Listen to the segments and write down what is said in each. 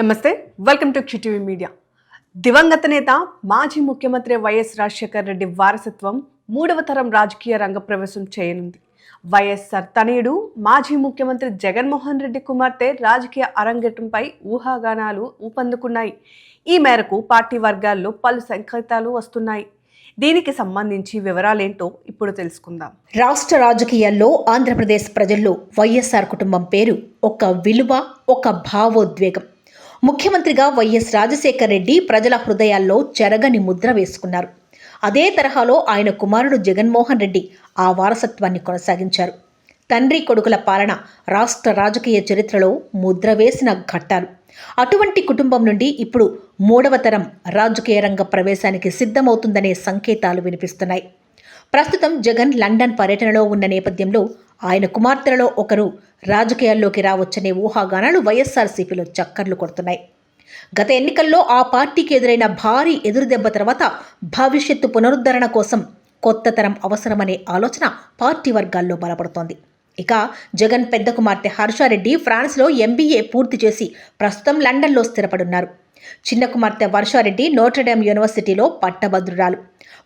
నమస్తే welcome to QTV media దివంగత నేత మాజీ ముఖ్యమంత్రి వైఎస్ రాజశేఖర్ రెడ్డి వారసత్వం మూడవ తరం రాజకీయ రంగ ప్రవేశం చేయనుంది. వైఎస్ఆర్ తనయుడు మాజీ ముఖ్యమంత్రి జగన్మోహన్ రెడ్డి కుమార్తె రాజకీయ అరంగేటంపై ఊహాగానాలు ఊపందుకున్నాయి. ఈ మేరకు పార్టీ వర్గాల్లో పలు సంకేతాలు వస్తున్నాయి. దీనికి సంబంధించి వివరాలేంటో ఇప్పుడు తెలుసుకుందాం. రాష్ట్ర రాజకీయాల్లో ఆంధ్రప్రదేశ్ ప్రజల్లో వైఎస్ఆర్ కుటుంబం పేరు ఒక విలువ ఒక భావోద్వేగం. ముఖ్యమంత్రిగా వైఎస్ రాజశేఖర్ రెడ్డి ప్రజల హృదయాల్లో చెరగని ముద్ర వేసుకున్నారు. అదే తరహాలో ఆయన కుమారుడు జగన్మోహన్ రెడ్డి ఆ వారసత్వాన్ని కొనసాగించారు. తండ్రి కొడుకుల పాలన రాష్ట్ర రాజకీయ చరిత్రలో ముద్ర వేసిన ఘట్టాలు. అటువంటి కుటుంబం నుండి ఇప్పుడు మూడవ తరం రాజకీయ రంగ ప్రవేశానికి సిద్ధమవుతుందనే సంకేతాలు వినిపిస్తున్నాయి. ప్రస్తుతం జగన్ లండన్ పర్యటనలో ఉన్న నేపథ్యంలో ఆయన కుమార్తెలలో ఒకరు రాజకీయాల్లోకి రావచ్చనే ఊహాగానాలు వైఎస్ఆర్సీపీలో చక్కర్లు కొడుతున్నాయి. గత ఎన్నికల్లో ఆ పార్టీకి ఎదురైన భారీ ఎదురుదెబ్బ తర్వాత భవిష్యత్తు పునరుద్ధరణ కోసం కొత్త తరం అవసరమనే ఆలోచన పార్టీ వర్గాల్లో బలపడుతోంది. ఇక జగన్ పెద్ద కుమార్తె హర్షారెడ్డి ఫ్రాన్స్లో ఎంబీఏ పూర్తి చేసి ప్రస్తుతం లండన్లో స్థిరపడున్నారు. చిన్న కుమార్తె వర్షారెడ్డి నోట్రడామ్ యూనివర్సిటీలో పట్టభద్రురాలు.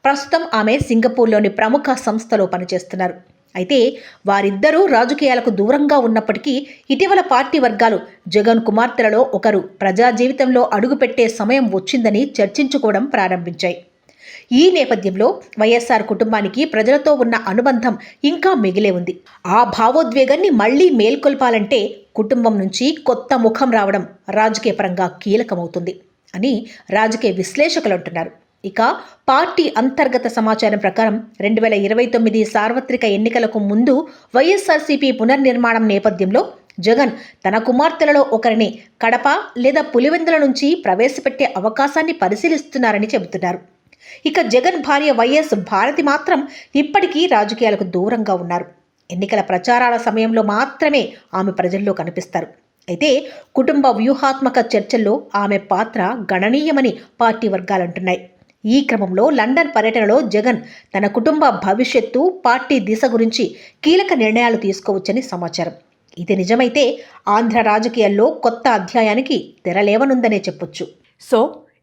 ప్రస్తుతం ఆమె సింగపూర్లోని ప్రముఖ సంస్థలో పనిచేస్తున్నారు. అయితే వారిద్దరూ రాజకీయాలకు దూరంగా ఉన్నప్పటికీ ఇటీవల పార్టీ వర్గాలు జగన్ కుమార్తెలలో ఒకరు ప్రజా జీవితంలో అడుగుపెట్టే సమయం వచ్చిందని చర్చించుకోవడం ప్రారంభించాయి. ఈ నేపథ్యంలో వైఎస్ఆర్ కుటుంబానికి ప్రజలతో ఉన్న అనుబంధం ఇంకా మిగిలే ఉంది. ఆ భావోద్వేగాన్ని మళ్ళీ మేల్కొల్పాలంటే కుటుంబం నుంచి కొత్త ముఖం రావడం రాజకీయపరంగా కీలకమవుతుంది అని రాజకీయ విశ్లేషకులు అంటున్నారు. ఇక పార్టీ అంతర్గత సమాచారం ప్రకారం రెండు వేల ఇరవై తొమ్మిది సార్వత్రిక ఎన్నికలకు ముందు వైఎస్ఆర్సీపీ పునర్నిర్మాణం నేపథ్యంలో జగన్ తన కుమార్తెలలో ఒకరిని కడప లేదా పులివెందుల నుంచి ప్రవేశపెట్టే అవకాశాన్ని పరిశీలిస్తున్నారని చెబుతున్నారు. ఇక జగన్ భార్య వైఎస్ భారతి మాత్రం ఇప్పటికీ రాజకీయాలకు దూరంగా ఉన్నారు. ఎన్నికల ప్రచారాల సమయంలో మాత్రమే ఆమె ప్రజల్లో కనిపిస్తారు. అయితే కుటుంబ వ్యూహాత్మక చర్చల్లో ఆమె పాత్ర గణనీయమని పార్టీ వర్గాలంటున్నాయి ఈ క్రమంలో లండన్ పర్యటనలో జగన్ తన కుటుంబ భవిష్యత్తు పార్టీ దిశ గురించి కీలక నిర్ణయాలు తీసుకోవచ్చని సమాచారం. ఇది నిజమైతే ఆంధ్ర రాజకీయాల్లో కొత్త అధ్యాయానికి తెరలేవనుందనే చెప్పొచ్చు. సో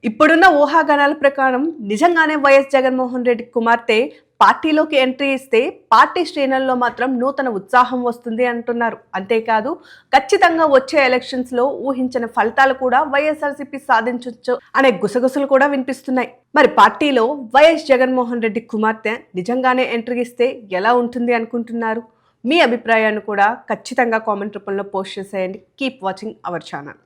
ఇప్పుడున్న ఊహాగానాల ప్రకారం నిజంగానే వైఎస్ జగన్మోహన్ రెడ్డి కుమార్తె పార్టీలోకి ఎంట్రీ ఇస్తే పార్టీ శ్రేణుల్లో మాత్రం నూతన ఉత్సాహం వస్తుంది అంటున్నారు. అంతేకాదు ఖచ్చితంగా వచ్చే ఎలక్షన్స్లో ఊహించిన ఫలితాలు కూడా వైఎస్ఆర్సీపీ సాధించవచ్చు అనే గుసగుసలు కూడా వినిపిస్తున్నాయి. మరి పార్టీలో వైఎస్ జగన్మోహన్ రెడ్డి కుమార్తె నిజంగానే ఎంట్రీ ఇస్తే ఎలా ఉంటుంది అనుకుంటున్నారు? మీ అభిప్రాయాన్ని కూడా ఖచ్చితంగా కామెంట్ రూపంలో పోస్ట్ చేసేయండి. Keep watching our channel